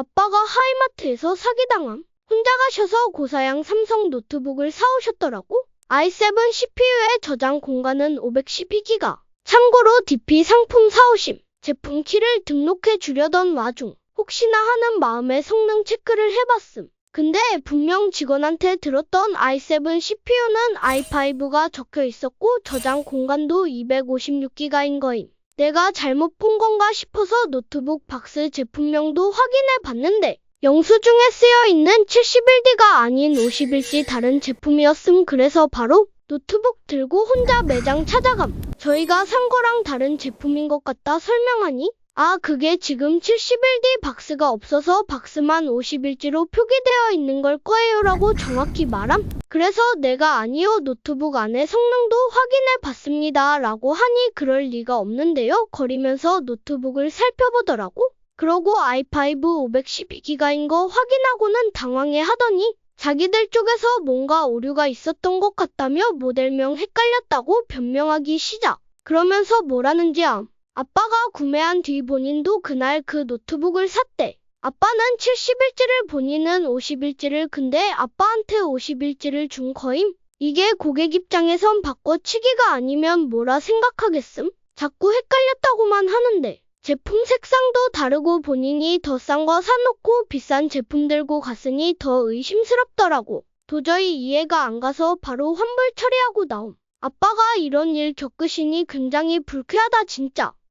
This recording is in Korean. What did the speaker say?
아빠가 하이마트에서 사기당함. 혼자 가셔서 고사양 삼성 노트북을 사오셨더라고. i7 CPU의 저장 공간은 512기가. 참고로 DP 상품 사오심. 제품 키를 등록해 주려던 와중 혹시나 하는 마음에 성능 체크를 해봤음. 근데 분명 직원한테 들었던 i7 CPU는 i5가 적혀 있었고 저장 공간도 256기가인 거임. 내가 잘못 본 건가 싶어서 노트북 박스 제품명도 확인해 봤는데 영수증에 쓰여 있는 71D가 아닌 51G 다른 제품이었음 그래서 바로 노트북 들고 혼자 매장 찾아감. 저희가 산 거랑 다른 제품인 것 같다 설명하니 아 그게 지금 71D 박스가 없어서 박스만 51G로 표기되어 있는 걸 거예요 라고 정확히 말함. 그래서 내가 아니요 노트북 안에 성능도 확인해 봤습니다 라고 하니 그럴 리가 없는데요 거리면서 노트북을 살펴보더라고. 그러고 i5 512기가인 거 확인하고는 당황해 하더니 자기들 쪽에서 뭔가 오류가 있었던 것 같다며 모델명 헷갈렸다고 변명하기 시작. 그러면서 뭐라는지 암. 아빠가 구매한 뒤 본인도 그날 그 노트북을 샀대. 아빠는 71지를 본인은 51지를 근데 아빠한테 51지를 준 거임. 이게 고객 입장에선 바꿔치기가 아니면 뭐라 생각하겠음? 자꾸 헷갈렸다고만 하는데. 제품 색상도 다르고 본인이 더 싼 거 사놓고 비싼 제품 들고 갔으니 더 의심스럽더라고. 도저히 이해가 안 가서 바로 환불 처리하고 나옴. 아빠가 이런 일 겪으시니 굉장히 불쾌하다 진짜.